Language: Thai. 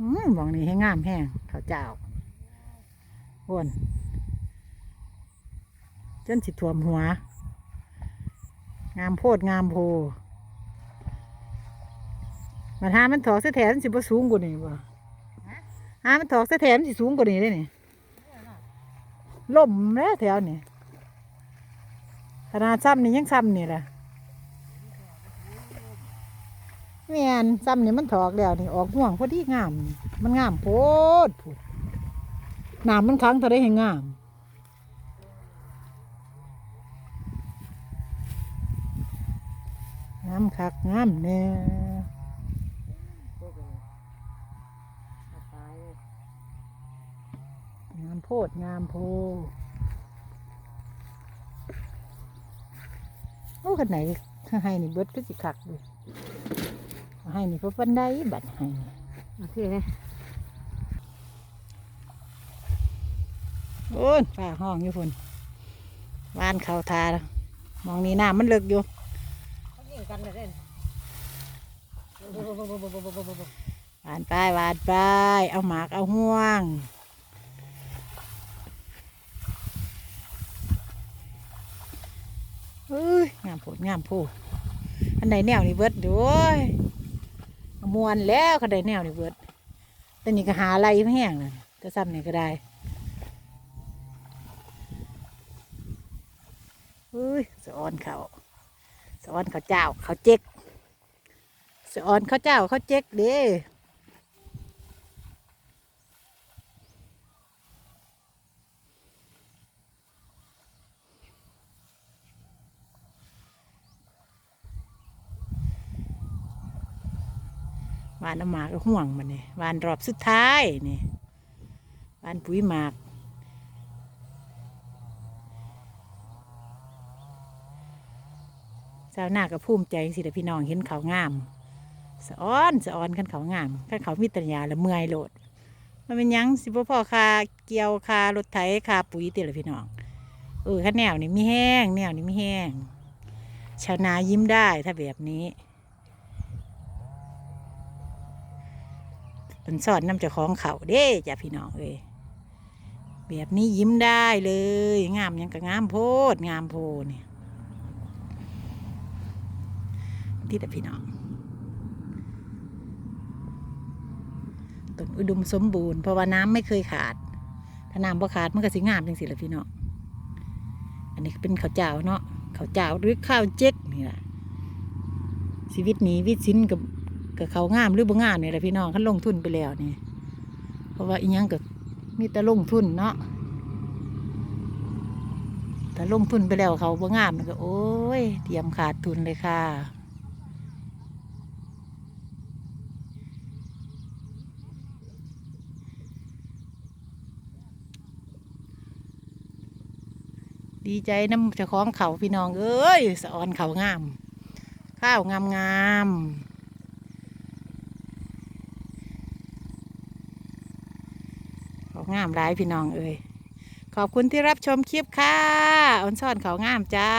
อืมมองนี่ให้งามแห้งข้าวเจ้าอ้วนจนสิท่วมหัว งามโพดงามโพมาหามันถอกเสยแถมนสิบ่สูงกว่านี้บ่หามันถอกเสยแถมนสิสูงกว่านี้ได้นี่ล่มแล้วแถวนี่ขนาดซ้ำนี่ยังซ้ำนี่แหละ แม่นซ้ำนี่มันถอกแล้วนี่ออกห่วงพอดีงาม มันงามโพดพูดน้ำมันค้างเท่าได้ให้งามงามคักงามแน่งามโพดงามโพโอ้กันไหนข้าให้นี่เบิดก็สิคักดูเอา ให้นี่เพราะปันได้บัดให้นี่โอเคโอ้ยฝ้าห้องอยู่พุ่นวานเขาทาแล้วมองนี่น้ำมันเลิกอยู่เขายิงกันเลยเด่นหวานไปหวานไปเอาหมากเอาห่วงเอ้ยงามโผดงามโพดอันใดแนวนี่เบิดด้วย มวนแล้วก็ได้แนวนี่เบิดแต่นี่ก็หาอะไรไม่แห้งเลยก็ซ้ำนี่ก็ได้เฮ้ยสะออนเขาสะออนเขาเจ้าเขาเจ๊กสะออนเขาเจ้าเขาเจ๊กเด้ วานน้ำหมากก็ห่วงมันนี่วานรอบสุดท้ายนี่วานปุ๋ยหมากชาวนาก็ภูมิใจสิแต่พี่น้องเห็นเขางามสะอ้อนสะอ้อนกันเขางามกันเขามีตัญญาละเมื่อยโลด มันเป็นยังสิบ่พ่อคาเกี่ยวคารถไถคาปุ๋ยติละพี่น้องเออข้าแนวนี่มีแห้งแนวนี่มีแห้งชาวนายิ้มได้ถ้าแบบนี้ เป็นสอนน้ำเจ้าของเขาเด้จ้ะพี่น้องเอ้ยแบบนี้ยิ้มได้เลย งามยังก็งามโพด งามโพนี่ที่แต่พี่น้องต้นอุดมสมบูรณ์เพราะว่าน้ำไม่เคยขาด ถ้าน้ำบ่ขาดมันก็สิงามจังสิละพี่น้องอันนี้เป็นข้าวเจ้าเนาะข้าวเจ้าหรือข้าวเจ๊กนี่แหละชีวิตนี้วิตสินกับ กับเขางามหรือบ่งามเนี่ยแหละพี่น้องเขาลงทุนไปแล้วนี่เพราะว่าอีหยังกับมีแต่ลงทุนเนาะถ้าลงทุนไปแล้วเขาบ่งามก็โอ้ยเตรียมขาดทุนเลยค่ะดีใจน้ำเจ้าของเขาพี่น้องเอ้ยสะออนเขางาม ข้าวงามงามเขา งามหลายพี่น้องเอ้ยขอบคุณที่รับชมคลิปค่ะออนซ่อนเขางามจ้า